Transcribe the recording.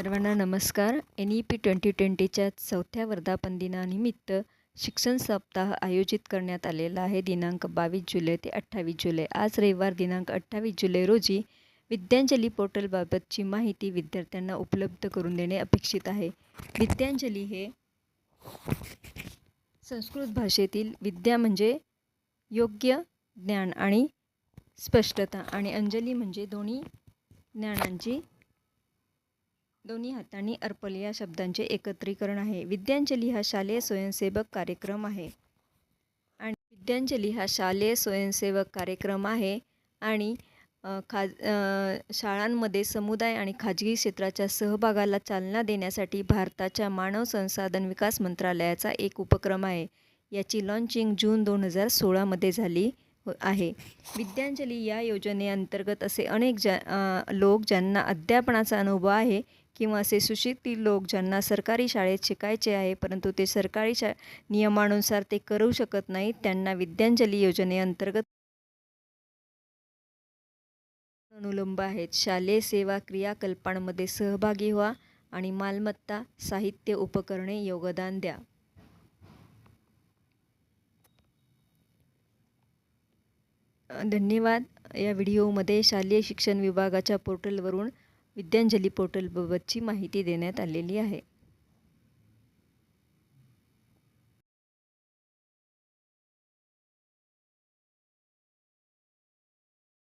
सर्वांना नमस्कार. N E P twenty ट्वेंटीच्या चौथ्या वर्धापन दिनानिमित्त शिक्षण सप्ताह आयोजित करण्यात आलेला आहे. दिनांक बावीस जुलै ते अठ्ठावीस जुलै. आज रविवार दिनांक अठ्ठावीस जुलै रोजी विद्यांजली पोर्टलबाबतची माहिती विद्यार्थ्यांना उपलब्ध करून देणे अपेक्षित आहे. विद्यांजली हे संस्कृत भाषेतील विद्या म्हणजे योग्य ज्ञान आणि स्पष्टता आणि अंजली म्हणजे दोन्ही ज्ञानांची दोन्ही हातांनी अर्पल या शब्दांचे एकत्रीकरण आहे. विद्यांजली हा शालेय स्वयंसेवक कार्यक्रम आहे. आणि विद्यांजली हा शालेय स्वयंसेवक कार्यक्रम आहे. आणि खा खाज शाळांमध्ये समुदाय आणि खाजगी क्षेत्राच्या सहभागाला चालना देण्यासाठी भारताच्या मानव संसाधन विकास मंत्रालयाचा एक उपक्रम आहे. याची लॉन्चिंग जून दोन हजार सोळामध्ये झाली. आहे. विद्यांजली या योजनेअंतर्गत असे अनेक ज्या लोक ज्यांना अध्यापनाचा अनुभव आहे किंवा असे सुशिक्षित लोक ज्यांना सरकारी शाळेत शिकायचे आहे परंतु ते सरकारी शा नियमानुसार ते करू शकत नाहीत त्यांना विद्यांजली योजनेअंतर्गत अनुलंब आहेत. शालेय सेवा क्रियाकल्पांमध्ये सहभागी व्हा आणि मालमत्ता साहित्य उपकरणे योगदान द्या. धन्यवाद. या व्हिडिओमध्ये शालेय शिक्षण विभागाच्या पोर्टलवरून विद्यांजली पोर्टलबाबतची माहिती देण्यात आलेली आहे.